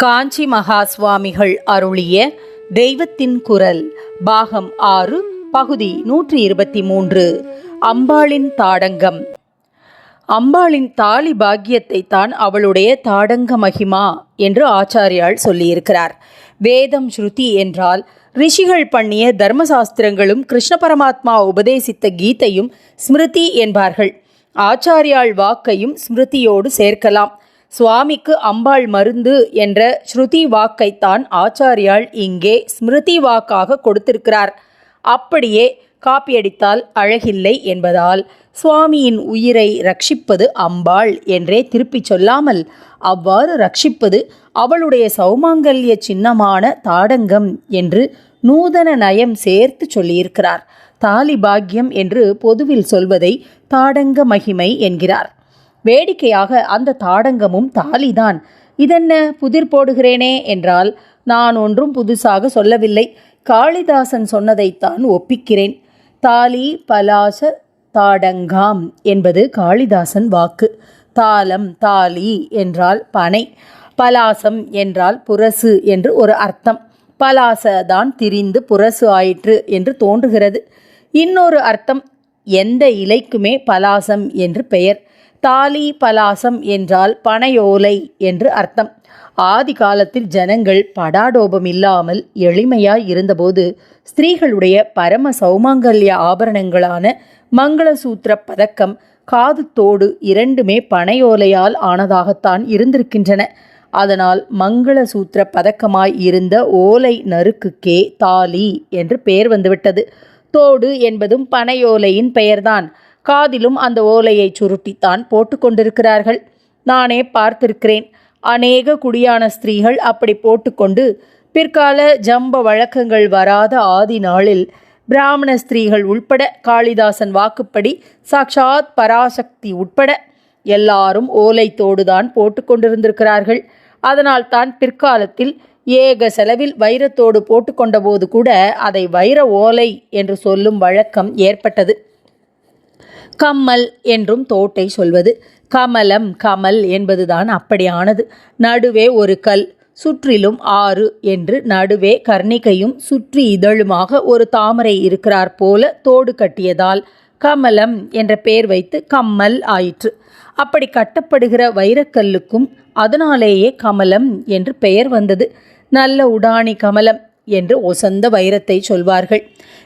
காஞ்சி மகா சுவாமிகள் அருளிய தெய்வத்தின் குரல் பாகம் ஆறு பகுதி நூற்றி இருபத்தி மூன்று அம்பாளின் தாடங்கம். அம்பாளின் தாலி பாக்கியத்தை தான் அவளுடைய தாடங்க மகிமா என்று ஆச்சாரியால் சொல்லியிருக்கிறார். வேதம் ஸ்ருதி என்றால் ரிஷிகள் பண்ணிய தர்மசாஸ்திரங்களும் கிருஷ்ண பரமாத்மா உபதேசித்த கீதையும் ஸ்மிருதி என்பார்கள். ஆச்சாரியாள் வாக்கையும் ஸ்மிருதியோடு சேர்க்கலாம். சுவாமிக்கு அம்பாள் மருந்து என்ற ஸ்ருதி வாக்கைத்தான் ஆச்சாரியால் இங்கே ஸ்மிருதி வாக்காக கொடுத்திருக்கிறார். அப்படியே காப்பியடித்தால் அழகில்லை என்பதால் சுவாமியின் உயிரை ரட்சிப்பது அம்பாள் என்றே திருப்பிச் சொல்லாமல் அவ்வாறு ரட்சிப்பது அவளுடைய சௌமாங்கல்ய சின்னமான தாடங்கம் என்று நூதன நயம் சேர்த்து சொல்லியிருக்கிறார். தாலி பாக்கியம் என்று பொதுவில் சொல்வதை தாடங்க மகிமை என்கிறார். வேடிக்கையாக அந்த தாடங்கமும் தாலிதான். இதென்ன புதிர் போடுகிறேனே என்றால் நான் ஒன்றும் புதுசாக சொல்லவில்லை. காளிதாசன் சொன்னதைத்தான் ஒப்பிக்கிறேன். தாலி பலாச தாடங்காம் என்பது காளிதாசன் வாக்கு. தாளம் தாலி என்றால் பனை. பலாசம் என்றால் புரசு என்று ஒரு அர்த்தம். பலாச தான் திரிந்து புரசு ஆயிற்று என்று தோன்றுகிறது. இன்னொரு அர்த்தம் எந்த இலைக்குமே பலாசம் என்று பெயர். தாலி பலாசம் என்றால் பனையோலை என்று அர்த்தம். ஆதி காலத்தில் ஜனங்கள் படாடோபம் இல்லாமல் எளிமையாய் இருந்தபோது ஸ்திரீகளுடைய பரம சௌமாங்கல்ய ஆபரணங்களான மங்களசூத்திர பதக்கம் காது தோடு இரண்டுமே பனையோலையால் ஆனதாகத்தான் இருந்திருக்கின்றன. அதனால் மங்களசூத்திர பதக்கமாய் இருந்த ஓலை நறுக்குக்கே தாலி என்று பெயர் வந்துவிட்டது. தோடு என்பதும் பனையோலையின் பெயர்தான். காதிலும் அந்த ஓலையை சுருட்டித்தான் போட்டுக்கொண்டிருக்கிறார்கள் நானே பார்த்திருக்கிறேன். அநேக குடியான ஸ்திரீகள் அப்படி போட்டுக்கொண்டு பிற்கால ஜம்ப வழக்கங்கள் வராத ஆதி நாளில் பிராமண ஸ்திரீகள் உட்பட காளிதாசன் வாக்குப்படி சாக்ஷாத் பராசக்தி உட்பட எல்லாரும் ஓலைத்தோடுதான் போட்டுக்கொண்டிருந்திருக்கிறார்கள் அதனால் தான் பிற்காலத்தில் ஏக செலவில் வைரத்தோடு போட்டுக்கொண்டபோது கூட அதை வைர ஓலை என்று சொல்லும் வழக்கம் ஏற்பட்டது. கம்மல் என்றும் தோட்டை சொல்வது. கமலம் கமல் என்பதுதான் அப்படியானது. நடுவே ஒரு கல் சுற்றிலும் ஆறு என்று நடுவே கர்ணிகையும் சுற்றி இதழுமாக ஒரு தாமரை இருக்கிறார் போல தோடு கட்டியதால் கமலம் என்ற பெயர் வைத்து கம்மல் ஆயிற்று. அப்படி கட்டப்படுகிற வைரக்கல்லுக்கும் அதனாலேயே கமலம் என்று பெயர் வந்தது. நல்ல உடாணி கமலம் என்று ஒசந்த வைரத்தை சொல்வார்கள்.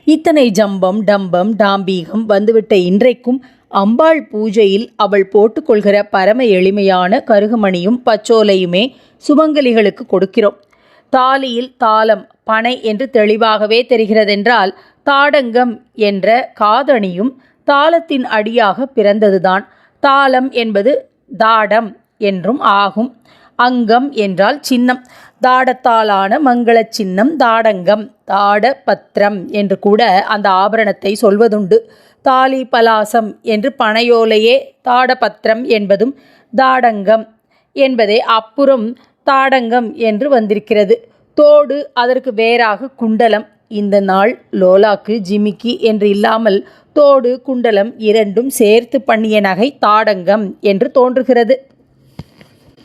இத்தனை ஜம்பம் டம்பம் டாம்பீகம் வந்துவிட்ட இன்றைக்கும் அம்பாள் பூஜையில் அவள் போட்டுக்கொள்கிற பரம எளிமையான கருகுமணியும் பச்சோலையுமே சுமங்கலிகளுக்கு கொடுக்கிறோம். தாலியில் தாளம் பனை என்று தெளிவாகவே தெரிகிறதென்றால் தாடங்கம் என்ற காதணியும் தாளத்தின் அடியாக பிறந்ததுதான். தாளம் என்பது தாடம் என்றும் ஆகும். அங்கம் என்றால் சின்னம். தாடத்தாலான மங்கள சின்னம் தாடங்கம் தாட பத்திரம் என்று கூட அந்த ஆபரணத்தை சொல்வதுண்டு. தாலி பலாசம் என்று பனையோலையே தாடபத்திரம் என்பதும் தாடங்கம் என்பதே அப்புறம் தாடங்கம் என்று வந்திருக்கிறது. தோடு அதற்கு வேறாக குண்டலம். இந்த நாள் லோலாக்கு ஜிமிக்கி என்று இல்லாமல் தோடு குண்டலம் இரண்டும் சேர்த்து பண்ணிய நகை தாடங்கம் என்று தோன்றுகிறது.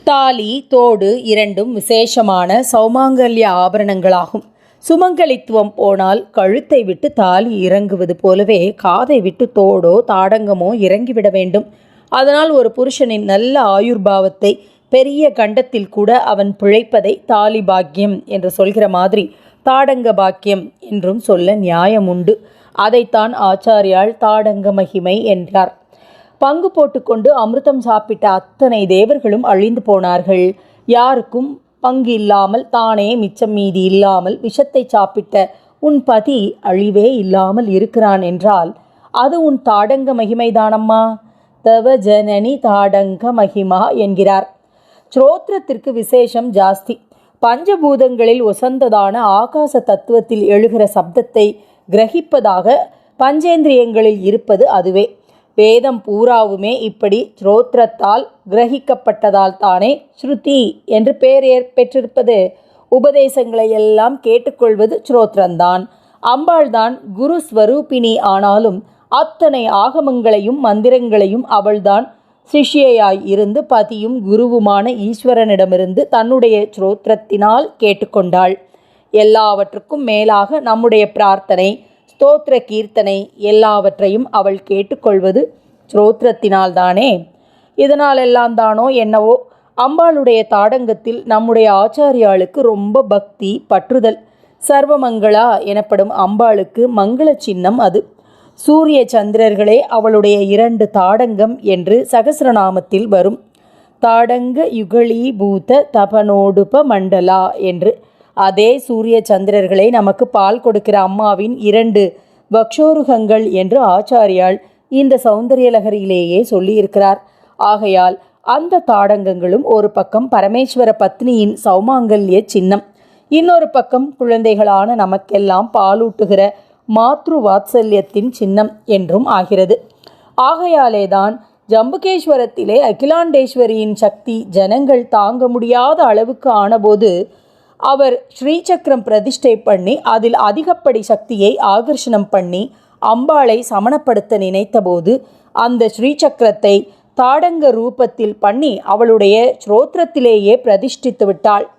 தாலி தோடு இரண்டும் விசேஷமான சௌமாங்கல்ய ஆபரணங்களாகும். சுமங்கலித்துவம் போனால் கழுத்தை விட்டு தாலி இறங்குவது போலவே காதை விட்டு தோடோ தாடங்கமோ இறங்கிவிட வேண்டும். அதனால் ஒரு புருஷனின் நல்ல ஆயுர்பாவத்தை பெரிய கண்டத்தில் கூட அவன் பிழைப்பதை தாலி பாக்கியம் என்று சொல்கிற மாதிரி தாடங்க பாக்கியம் என்றும் சொல்ல நியாயம் உண்டு அதைத்தான் ஆச்சாரியால் தாடங்க மகிமை என்றார். பங்கு போட்டுக்கொண்டு அமிர்தம் சாப்பிட்ட அத்தனை தேவர்களும் அழிந்து போனார்கள். யாருக்கும் பங்கு இல்லாமல் தானே மிச்சம் மீதி இல்லாமல் விஷத்தை சாப்பிட்ட உன் பதி அழிவே இல்லாமல் இருக்கிறான் என்றால் அது உன் தாடங்க மகிமைதானம்மா? தவ ஜனனி தாடங்க மகிமா என்கிறார். ஸ்ரோத்திரத்திற்கு விசேஷம் ஜாஸ்தி. பஞ்சபூதங்களில் ஒசந்ததான ஆகாச தத்துவத்தில் எழுகிற சப்தத்தை கிரகிப்பதாக பஞ்சேந்திரியங்களில் இருப்பது அதுவே. வேதம் பூராவுமே இப்படி ஸ்ரோத்திரத்தால் கிரகிக்கப்பட்டதால் தானே ஸ்ருதி என்று பெயர் பெற்றிருப்பது. உபதேசங்களை எல்லாம் கேட்டுக்கொள்வது ஸ்ரோத்திரந்தான் அம்பாள்தான் குரு ஸ்வரூபிணி ஆனாலும் அத்தனை ஆகமங்களையும் மந்திரங்களையும் அவள்தான் சிஷ்யையாய் இருந்து பதியும் குருவுமான ஈஸ்வரனிடமிருந்து தன்னுடைய ஸ்ரோத்திரத்தினால் கேட்டுக்கொண்டாள். எல்லாவற்றுக்கும் மேலாக நம்முடைய பிரார்த்தனை. ஸ்தோத்திர கீர்த்தனை எல்லாவற்றையும் அவள் கேட்டுக்கொள்வது ஸ்ரோத்திரத்தினால்தானே இதனாலெல்லாம் தானோ என்னவோ அம்பாளுடைய தாடங்கத்தில் நம்முடைய ஆச்சாரியாளுக்கு ரொம்ப பக்தி பற்றுதல். சர்வமங்களா எனப்படும் அம்பாளுக்கு மங்கள சின்னம் அது. சூரிய சந்திரர்களே அவளுடைய இரண்டு தாடங்கம் என்று சகசிரநாமத்தில் வரும். தாடங்க யுகலீபூத தபனோடுப மண்டலா என்று அதே சூரிய சந்திரர்களை நமக்கு பால் கொடுக்கிற அம்மாவின் இரண்டு வக்ஷோருகங்கள் என்று ஆச்சாரியால் இந்த சௌந்தரியலகரியிலேயே சொல்லியிருக்கிறார். ஆகையால் அந்த தாடங்கங்களும் ஒரு பக்கம் பரமேஸ்வர பத்னியின் சௌமாங்கல்ய சின்னம் இன்னொரு பக்கம் குழந்தைகளான நமக்கெல்லாம் பாலூட்டுகிற மாத்ரு வாத்சல்யத்தின் சின்னம் என்றும் ஆகிறது. ஆகையாலேதான் ஜம்புகேஸ்வரத்திலே அகிலாண்டேஸ்வரியின் சக்தி ஜனங்கள் தாங்க முடியாத அளவுக்கு ஆனபோது அவர் ஸ்ரீசக்கரம் பிரதிஷ்டை பண்ணி அதில் அதிகப்படி சக்தியை ஆகர்ஷணம் பண்ணி அம்பாளை சமணப்படுத்த நினைத்தபோது அந்த ஸ்ரீசக்கரத்தை தாடங்க ரூபத்தில் பண்ணி அவளுடைய ஸ்ரோத்திரத்திலேயே பிரதிஷ்டித்து விட்டாள்.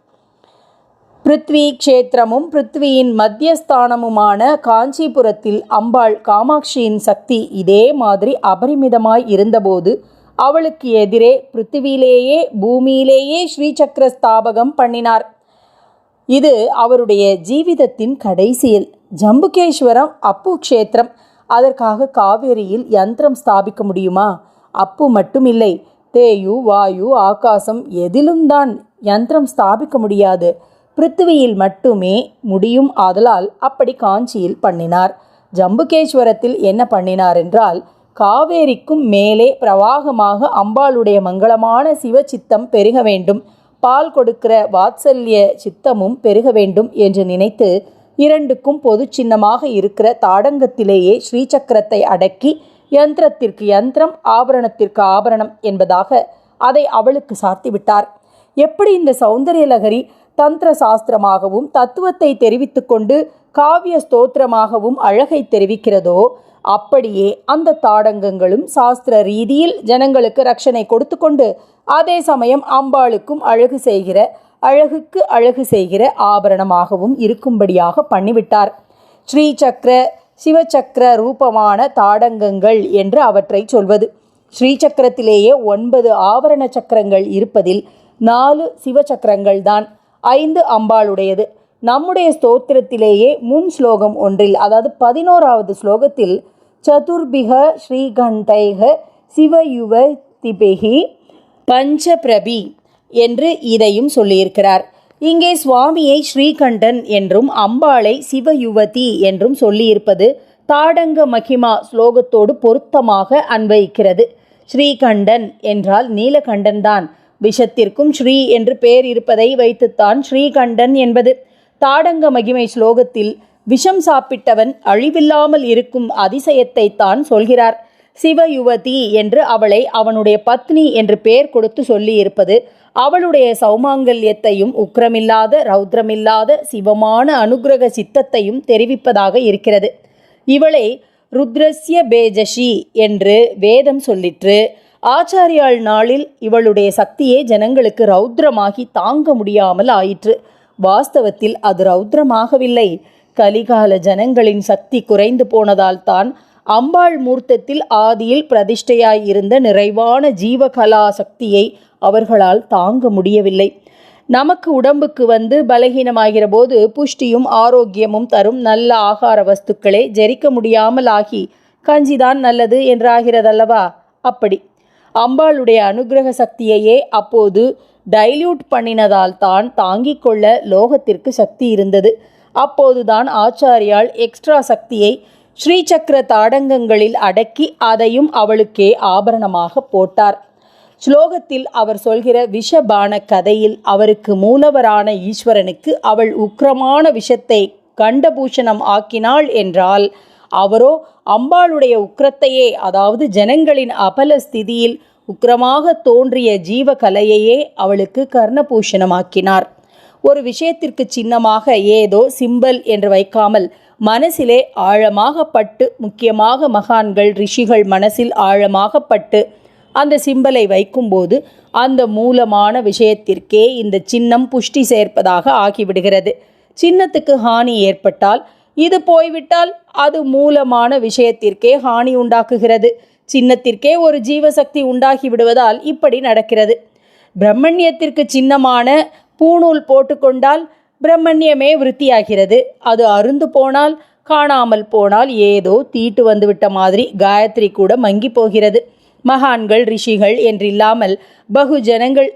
பிருத்வி க்ஷேத்திரமும் பிருத்வியின் மத்தியஸ்தானமுமான காஞ்சிபுரத்தில் அம்பாள் காமாட்சியின் சக்தி இதே மாதிரி அபரிமிதமாய் இருந்தபோது அவளுக்கு எதிரே பிருத்திவியிலேயே பூமியிலேயே ஸ்ரீசக்கர ஸ்தாபகம் பண்ணினார். இது அவருடைய ஜீவிதத்தின் கடைசியில். ஜம்புகேஸ்வரம் அப்பு க்ஷேத்திரம். அதற்காக காவேரியில் யந்திரம் ஸ்தாபிக்க முடியுமா? அப்பு மட்டுமில்லை. தேயு வாயு ஆகாசம் எதிலும் தான் யந்திரம் ஸ்தாபிக்க முடியாது. பிருத்திவியில் மட்டுமே முடியும் ஆதலால் அப்படி காஞ்சியில் பண்ணினார். ஜம்புகேஸ்வரத்தில் என்ன பண்ணினார் என்றால் காவேரிக்கும் மேலே பிரவாகமாக அம்பாளுடைய மங்களமான சிவச்சித்தம் பெருக வேண்டும். பால் கொடுக்கிற வாத்சல்ய சித்தமும் பெருக வேண்டும் என்று நினைத்து இரண்டுக்கும் பொது சின்னமாக இருக்கிற தாடங்கத்திலேயே ஸ்ரீசக்கரத்தை அடக்கி யந்திரத்திற்கு யந்திரம் ஆபரணத்திற்கு ஆபரணம் என்பதாக அதை அவளுக்கு சாத்திவிட்டார் எப்படி இந்த சௌந்தரியலகரி தந்திர சாஸ்திரமாகவும் தத்துவத்தை தெரிவித்துக்கொண்டு காவிய ஸ்தோத்திரமாகவும் அழகை தெரிவிக்கிறதோ அப்படியே அந்த தாடங்கங்களும் சாஸ்திர ரீதியில் ஜனங்களுக்கு ரட்சணை கொடுத்து கொண்டு அதே சமயம் அம்பாளுக்கும் அழகு செய்கிற அழகுக்கு அழகு செய்கிற ஆபரணமாகவும் இருக்கும்படியாக பண்ணிவிட்டார். ஸ்ரீசக்கர சிவச்சக்கர ரூபமான தாடங்கங்கள் என்று அவற்றை சொல்வது. ஸ்ரீசக்கரத்திலேயே ஒன்பது ஆவரண சக்கரங்கள் இருப்பதில் நாலு சிவச்சக்கரங்கள் தான் ஐந்து அம்பாளுடையது. நம்முடைய ஸ்தோத்திரத்திலேயே முன் ஸ்லோகம் ஒன்றில் அதாவது பதினோராவது ஸ்லோகத்தில் சதுர்பிக ஸ்ரீகண்டைக சிவயுவ திபெகி பஞ்சபிரபி என்று இதையும் சொல்லியிருக்கிறார். இங்கே சுவாமியை ஸ்ரீகண்டன் என்றும் அம்பாளை சிவயுவதி என்றும் சொல்லியிருப்பது தாடங்க மகிமா ஸ்லோகத்தோடு பொருத்தமாக அன்வயிக்கிறது. ஸ்ரீகண்டன் என்றால் நீலகண்டன் தான். விஷத்திற்கும் ஸ்ரீ என்று பெயர் இருப்பதை வைத்துத்தான் ஸ்ரீகண்டன் என்பது. தாடங்க மகிமை ஸ்லோகத்தில் விஷம் சாப்பிட்டவன் அழிவில்லாமல் இருக்கும் அதிசயத்தை தான் சொல்கிறார். சிவயுவதி என்று அவளை அவனுடைய பத்னி என்று பெயர் கொடுத்து சொல்லியிருப்பது அவளுடைய சௌமாங்கல்யத்தையும் உக்கிரமில்லாத ரௌத்ரமில்லாத சிவமான அனுகிரக சித்தத்தையும் தெரிவிப்பதாக இருக்கிறது. இவளை ருத்ரஸ்ய பேஜஷி என்று வேதம் சொல்லிற்று. ஆச்சாரியாள் நாளில் இவளுடைய சக்தியே ஜனங்களுக்கு ரௌத்ரமாகி தாங்க முடியாமல் ஆயிற்று. வாஸ்தவத்தில் அது ரௌத்ரமாகவில்லை. கலிகால ஜனங்களின் சக்தி குறைந்து போனதால் தான் அம்பாள் மூர்த்தத்தில் ஆதியில் பிரதிஷ்டையாயிருந்த நிறைவான ஜீவகலா சக்தியை அவர்களால் தாங்க முடியவில்லை. நமக்கு உடம்புக்கு வந்து பலகீனமாகிற போது புஷ்டியும் ஆரோக்கியமும் தரும் நல்ல ஆகார வஸ்துக்களே ஜெரிக்க முடியாமல் ஆகி கஞ்சிதான் நல்லது என்றாகிறதல்லவா? அப்படி. அம்பாளுடைய அனுகிரக சக்தியையே அப்போது டைல்யூட் பண்ணினதால் தான் தாங்கிக் கொள்ள லோகத்திற்கு சக்தி இருந்தது. அப்போதுதான் ஆச்சாரியால் எக்ஸ்ட்ரா சக்தியை ஸ்ரீசக்கர தாடங்கங்களில் அடக்கி அதையும் அவளுக்கே ஆபரணமாக போட்டார். ஸ்லோகத்தில் அவர் சொல்கிற விஷபான கதையில் அவருக்கு மூலவரான ஈஸ்வரனுக்கு அவள் உக்கிரமான விஷத்தை கண்டபூஷணம் ஆக்கினாள் என்றால் அவரோ அம்பாளுடைய உக்கிரத்தையே அதாவது ஜனங்களின் அபல ஸ்திதியில் உக்கிரமாக தோன்றிய ஜீவகலையையே அவளுக்கு கர்ணபூஷணமாக்கினார். ஒரு விஷயத்திற்கு சின்னமாக ஏதோ சிம்பல் என்று வைக்காமல் மனசிலே ஆழமாக பட்டு முக்கியமாக மகான்கள் ரிஷிகள் மனசில் ஆழமாக பட்டு அந்த சிம்பலை வைக்கும்போது அந்த மூலமான விஷயத்திற்கே இந்த சின்னம் புஷ்டி சேர்ப்பதாக ஆகிவிடுகிறது. சின்னத்துக்கு ஹானி ஏற்பட்டால் இது போய்விட்டால் அது மூலமான விஷயத்திற்கே ஹானி உண்டாக்குகிறது. சின்னத்திற்கே ஒரு ஜீவசக்தி உண்டாகி விடுவதால் இப்படி நடக்கிறது. பிரம்மண்யத்திற்கு சின்னமான பூணூல் போட்டுக்கொண்டால் பிரம்மண்யமே விருத்தியாகிறது. அது அருந்து போனால் காணாமல் போனால் ஏதோ தீட்டு வந்துவிட்ட மாதிரி காயத்ரி கூட மங்கி போகிறது. மகான்கள் ரிஷிகள் என்றில்லாமல் பகு ஜனங்கள்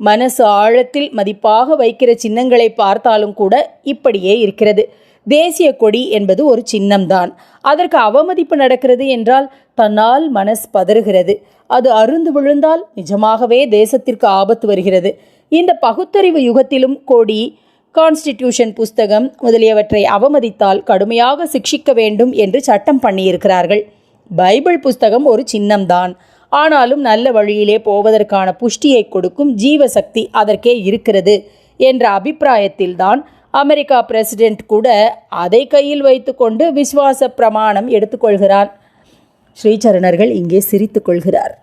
மனசு ஆழத்தில் மதிப்பாக வைக்கிற சின்னங்களை பார்த்தாலும் கூட இப்படியே இருக்கிறது. தேசிய கொடி என்பது ஒரு சின்னம்தான். அதற்கு அவமதிப்பு நடக்கிறது என்றால் தன்னால் மனஸ் பதறுகிறது. அது அருந்து விழுந்தால் நிஜமாகவே தேசத்திற்கு ஆபத்து வருகிறது. இந்த பகுத்தறிவு யுகத்திலும் கொடி கான்ஸ்டிடியூஷன் புஸ்தகம் முதலியவற்றை அவமதித்தால் கடுமையாக சிக்ஷிக்க வேண்டும் என்று சட்டம் பண்ணியிருக்கிறார்கள். பைபிள் புஸ்தகம் ஒரு சின்னம்தான். ஆனாலும் நல்ல வழியிலே போவதற்கான புஷ்டியை கொடுக்கும் ஜீவசக்தி அதற்கே இருக்கிறது என்ற அபிப்பிராயத்தில்தான் அமெரிக்கா பிரசிடென்ட் கூட அதை கையில் வைத்துக்கொண்டு விசுவாச பிரமாணம் எடுத்துக்கொள்கிறான் ஸ்ரீசரணர்கள் இங்கே சிரித்துக்கொள்கிறார்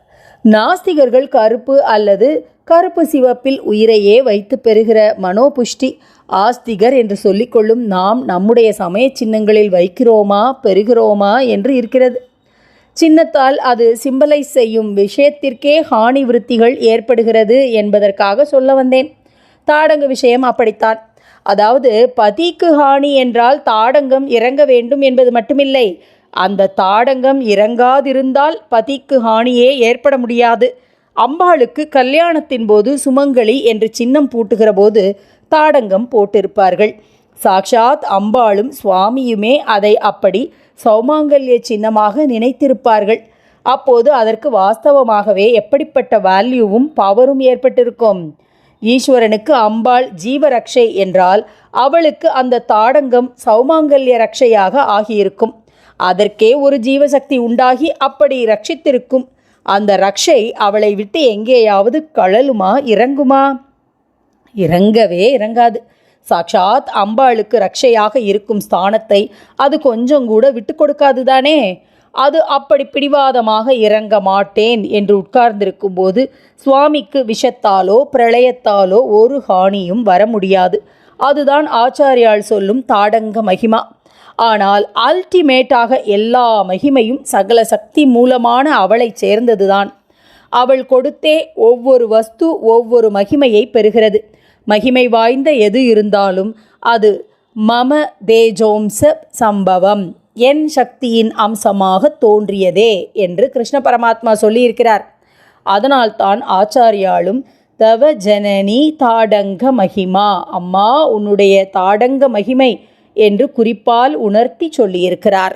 நாஸ்திகர்கள் கருப்பு அல்லது கருப்பு சிவப்பில் உயிரையே வைத்து பெறுகிற மனோபுஷ்டி ஆஸ்திகர் என்று சொல்லிக்கொள்ளும் நாம் நம்முடைய சமய சின்னங்களில் வைக்கிறோமா பெறுகிறோமா என்று இருக்கிறது. சின்னத்தால் அது சிம்பலைஸ் செய்யும் விஷயத்திற்கே ஹானி விருத்திகள் ஏற்படுகிறது என்பதற்காக சொல்ல வந்தேன். தாடங்கு விஷயம் அப்படித்தான். அதாவது பதிக்கு ஹானி என்றால் தாடங்கம் இறங்க வேண்டும் என்பது மட்டுமில்லை. அந்த தாடங்கம் இறங்காதிருந்தால் பதிக்கு ஹானியே ஏற்பட முடியாது. அம்பாளுக்கு கல்யாணத்தின் போது சுமங்கலி என்று சின்னம் பூட்டுகிற போது தாடங்கம் போட்டிருப்பார்கள். சாக்ஷாத் அம்பாளும் சுவாமியுமே அதை அப்படி சௌமாங்கல்ய சின்னமாக நினைத்திருப்பார்கள். அப்போது அதற்கு வாஸ்தவமாகவே எப்படிப்பட்ட வேல்யூவும் பவரும் ஏற்பட்டிருக்கும். ஈஸ்வரனுக்கு அம்பாள் ஜீவரக்ஷை என்றால் அவளுக்கு அந்த தாடங்கம் சௌமாங்கல்ய ரக்ஷையாக ஆகியிருக்கும். அதற்கே ஒரு ஜீவசக்தி உண்டாகி அப்படி ரட்சித்திருக்கும். அந்த ரக்ஷை அவளை விட்டு எங்கேயாவது கழலுமா இறங்குமா? இறங்கவே இறங்காது. சாக்ஷாத் அம்பாளுக்கு ரக்ஷையாக இருக்கும் ஸ்தானத்தை அது கொஞ்சம் கூட விட்டு கொடுக்காது தானே அது அப்படி பிடிவாதமாக இறங்க மாட்டேன் என்று உட்கார்ந்திருக்கும் போது சுவாமிக்கு விஷத்தாலோ பிரளயத்தாலோ ஒரு ஹானியும் வர முடியாது. அதுதான் ஆச்சாரியால் சொல்லும் தாடங்க மகிமா. ஆனால் அல்டிமேட்டாக எல்லா மகிமையும் சகல சக்தி மூலமான அவளைச் சேர்ந்ததுதான். அவள் கொடுத்தே ஒவ்வொரு வஸ்து ஒவ்வொரு மகிமையை பெறுகிறது. மகிமை வாய்ந்த எது இருந்தாலும் அது மம தேஜோம்ச சம்பவம். என் சக்தியின் அம்சமாக தோன்றியதே என்று கிருஷ்ண பரமாத்மா சொல்லியிருக்கிறார். அதனால்தான் ஆச்சாரியாலும் தவ ஜனனி தாடங்க மகிமா அம்மா உன்னுடைய தாடங்க மகிமை என்று குறிப்பால் உணர்த்தி சொல்லியிருக்கிறார்.